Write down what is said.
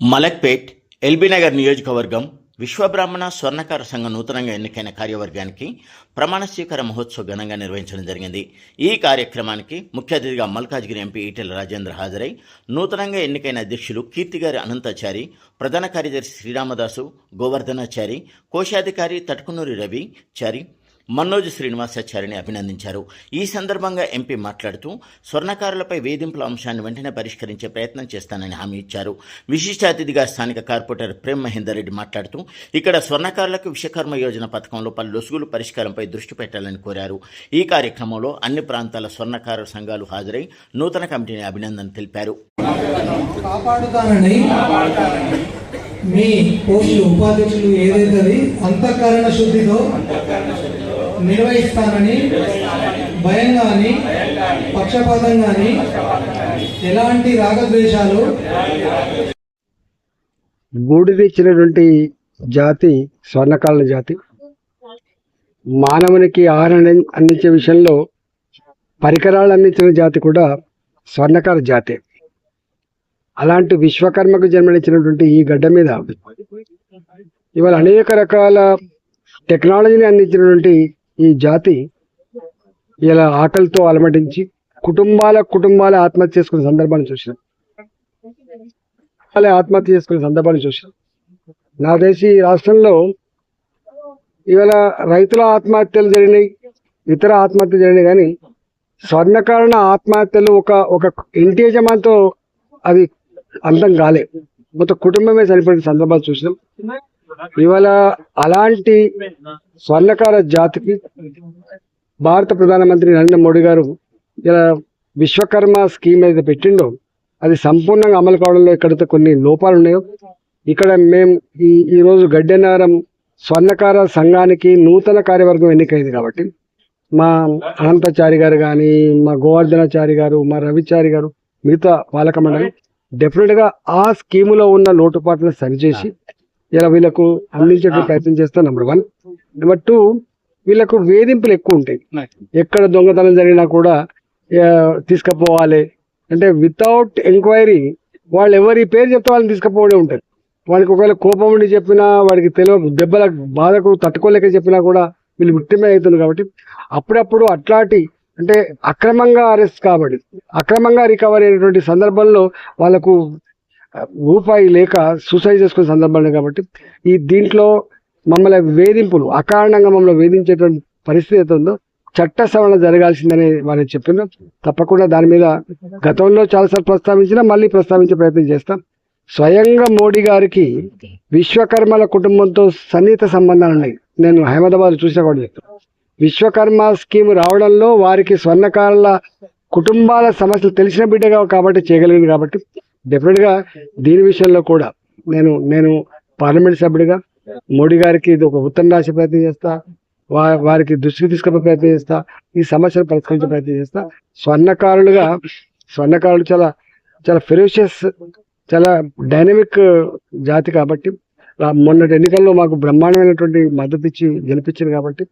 మలక్పేట్ ఎల్బీనగర్ నియోజకవర్గం విశ్వబ్రాహ్మణ స్వర్ణకార సంఘం నూతనంగా ఎన్నికైన కార్యవర్గానికి ప్రమాణ స్వీకార మహోత్సవ ఘనంగా నిర్వహించడం జరిగింది. ఈ కార్యక్రమానికి ముఖ్య అతిథిగా మల్కాజ్గిరి ఎంపీ ఈటెల రాజేంద్ర హాజరై నూతనంగా ఎన్నికైన అధ్యక్షులు కీర్తిగారి అనంతాచారి ప్రధాన కార్యదర్శి శ్రీరామదాసు గోవర్ధనాచారి కోశాధికారి తటకునూరి రవి చారి మన్నోజు శ్రీనివాసాచార్యని అభినందించారు. ఈ సందర్భంగా ఎంపీ మాట్లాడుతూ స్వర్ణకారులపై వేధింపుల అంశాన్ని వెంటనే పరిష్కరించే ప్రయత్నం చేస్తానని హామీ ఇచ్చారు. విశిష్ట అతిథిగా స్థానిక కార్పొరేటర్ ప్రేమ్ మహేందర్ రెడ్డి మాట్లాడుతూ ఇక్కడ స్వర్ణకారులకు విశ్వకర్మ యోజన పథకంలో పలు లొసుగులు పరిష్కారంపై దృష్టి పెట్టాలని కోరారు. ఈ కార్యక్రమంలో అన్ని ప్రాంతాల స్వర్ణకారు సంఘాలు హాజరై నూతన కమిటీని అభినందన తెలిపారు. మీ పోస్టు ఉపాధ్యక్షులు ఏదైతే అంతఃకరణ శుద్ధితో నిర్వహిస్తానని భయం కానీ పక్షపాతం కానీ ఎలాంటి రాగద్వేషాలు గూడునిచ్చినటువంటి జాతి స్వర్ణకాల జాతి. మానవునికి ఆహారం అందించే విషయంలో పరికరాలు అందించిన జాతి కూడా స్వర్ణకాల జాతి. అలాంటి విశ్వకర్మకు జన్మనిచ్చినటువంటి ఈ గడ్డ మీద ఇవాళ అనేక రకాల టెక్నాలజీని అందించినటువంటి ఈ జాతి ఇలా ఆకలితో అలమటించి కుటుంబాల కుటుంబాల ఆత్మహత్య చేసుకునే సందర్భాన్ని చూసినాం. కుటుంబాలే ఆత్మహత్య చేసుకునే సందర్భాన్ని చూసినాం. నా దేశీ రాష్ట్రంలో ఇవాళ రైతుల ఆత్మహత్యలు జరిగినాయి ఇతర ఆత్మహత్యలు జరిగినాయి కానీ స్వర్ణకారణ ఆత్మహత్యలు ఒక ఒక ఇంటి యజమానితో అది అందం కాలే. మొత్తం కుటుంబమే సరిపడిన సందర్భాలు చూసినాం. ఇవాళ అలాంటి స్వర్ణకార జాతికి భారత ప్రధానమంత్రి నరేంద్ర మోడీ గారు ఇలా విశ్వకర్మ స్కీమ్ ఏదైతే పెట్టిండో అది సంపూర్ణంగా అమలు కావడంలో ఎక్కడైతే కొన్ని లోపాలు ఉన్నాయో ఇక్కడ మేము ఈ ఈరోజు గడ్డెనారం స్వర్ణకార సంఘానికి నూతన కార్యవర్గం ఎన్నికైంది కాబట్టి మా అనంతచారి గారు కానీ మా గోవర్ధనాచారి గారు మా రవిచారి గారు మిగతా పాలక మండలి డెఫినెట్గా ఆ స్కీములో ఉన్న లోటుపాట్లను సరిచేసి ఇలా వీళ్ళకు అందించే ప్రయత్నం చేస్తాం నెంబర్ వన్ నెంబర్ టూ వీళ్ళకు వేధింపులు ఎక్కువ ఉంటాయి. ఎక్కడ దొంగతనం జరిగినా కూడా తీసుకుపోవాలి. అంటే వితౌట్ ఎంక్వైరీ వాళ్ళు ఎవరి పేరు చెప్తే వాళ్ళని తీసుకుపోవడే ఉంటారు వాడికి ఒకవేళ కోపం ఉండి చెప్పినా వాడికి తెలియ దెబ్బల బాధకు తట్టుకోలేక చెప్పినా కూడా వీళ్ళు విక్టిమే అవుతుంది కాబట్టి అప్పుడప్పుడు అట్లాంటి అంటే అక్రమంగా అరెస్ట్ కాబట్టి అక్రమంగా రికవరీ అయినటువంటి సందర్భంలో వాళ్ళకు రూపాయి లేక సూసైడ్ చేసుకునే సందర్భాలు కాబట్టి ఈ దీంట్లో మమ్మల్ని వేధింపులు అకారణంగా మమ్మల్ని వేధించేటువంటి పరిస్థితి అయితే ఉందో చట్ట సవరణ జరగాల్సిందని వారు చెప్పినారు తప్పకుండా దాని మీద గతంలో చాలాసార్లు ప్రస్తావించినా మళ్ళీ ప్రస్తావించే ప్రయత్నం చేస్తాం. స్వయంగా మోడీ గారికి విశ్వకర్మల కుటుంబంతో సన్నిహిత సంబంధాలు ఉన్నాయి. నేను అహ్మదాబాద్ చూసిన కూడా చెప్తాను విశ్వకర్మ స్కీమ్ రావడంలో వారికి స్వర్ణకారుల కుటుంబాల సమస్యలు తెలిసిన బిడ్డగా కాబట్టి చేయగలిగింది కాబట్టి డెఫినెట్గా దీని విషయంలో కూడా నేను నేను పార్లమెంట్ సభ్యుడిగా మోడీ గారికి ఇది ఒక ఉత్తరం రాసే ప్రయత్నం చేస్తా వా వారికి దృష్టికి తీసుకునే ప్రయత్నం చేస్తా ఈ సమస్యను పరిష్కరించే ప్రయత్నం చేస్తా. స్వర్ణకారులుగా స్వర్ణకారులు చాలా చాలా ఫెరోషియస్ చాలా డైనమిక్ జాతి కాబట్టి మొన్నటి ఎన్నికల్లో మాకు బ్రహ్మాండమైనటువంటి మద్దతు ఇచ్చి గెలిపించింది కాబట్టి.